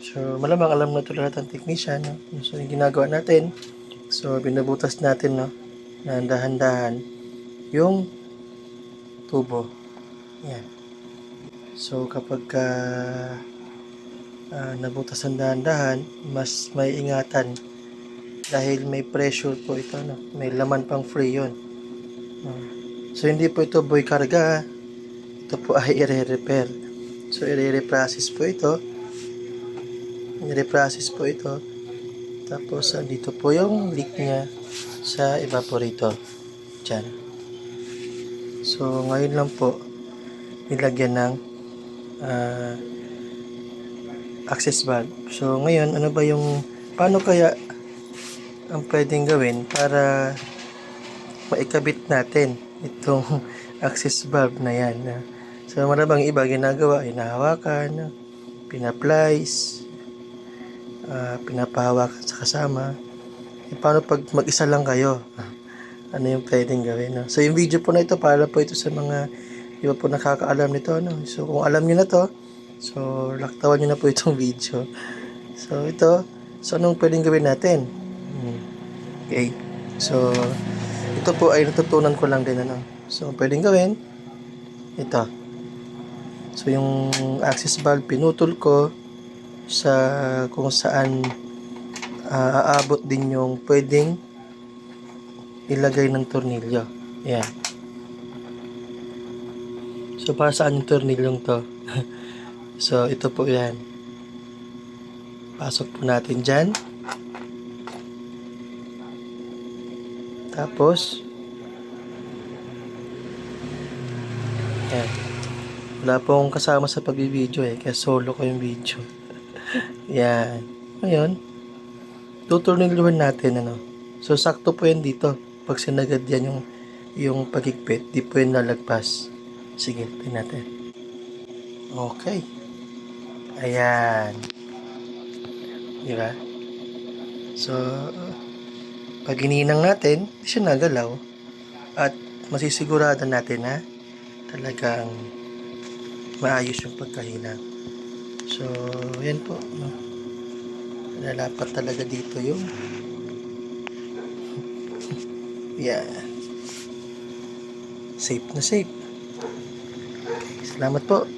So, malamang alam na ito lahat ng technician. No? So, yung ginagawa natin, so, binubutas natin, no? Na dahan-dahan yung tubo. Yan. So, kapag ka ah, nabutas ang dahan-dahan, mas may ingatan dahil may pressure po ito, no? May laman pang free yun. Ah. so, hindi po ito boy karga. Ito po ay i-repair. So, i-reprocess po ito. I-reprocess po ito. Tapos, dito po yung leak niya sa evaporator. Diyan. So, ngayon lang po, nilagyan ng ah, access valve. So, ngayon, ano ba yung, paano kaya ang pwedeng gawin para maikabit natin itong access valve na yan. ah. So, maraming iba ginagawa, hinahawakan, ah, pinaplies, ah, pinapahawakan sa kasama. E, paano pag mag-isa lang kayo? Ano yung pwedeng gawin? No? So, yung video po na ito, para po ito sa mga iba po nakakaalam nito. No? So, kung alam nyo na to, so, laktawan nyo na po itong video. So, ito, so, anong pwedeng gawin natin? Hmm. Okay. So, ito po ay natutunan ko lang din. Ano? So, pwedeng gawin, ito. So, yung access valve, pinutol ko sa kung saan ah, aabot din yung pwedeng ilagay ng tornilyo. Ayan. So, para saan yung tornilyong to? so, ito po yan. Pasok po natin dyan. Tapos, ayan. Wala po akong kasama sa pagbibideo eh, kaya solo ko yung video. Yan. Ngayon, tutornilyohan natin ano. So sakto po yan dito. Pag sinagad yan yung yung pagigpit, di po yan lalagpas. Sige, tingnan natin. Okay. Ayan. Di? So, pag ininang natin, di siya nagalaw. At masisigurado natin na talagang maayos yung pagkahinang. So, yan po. No? Lalapat talaga dito yung yeah. Safe na safe. Okay, salamat po.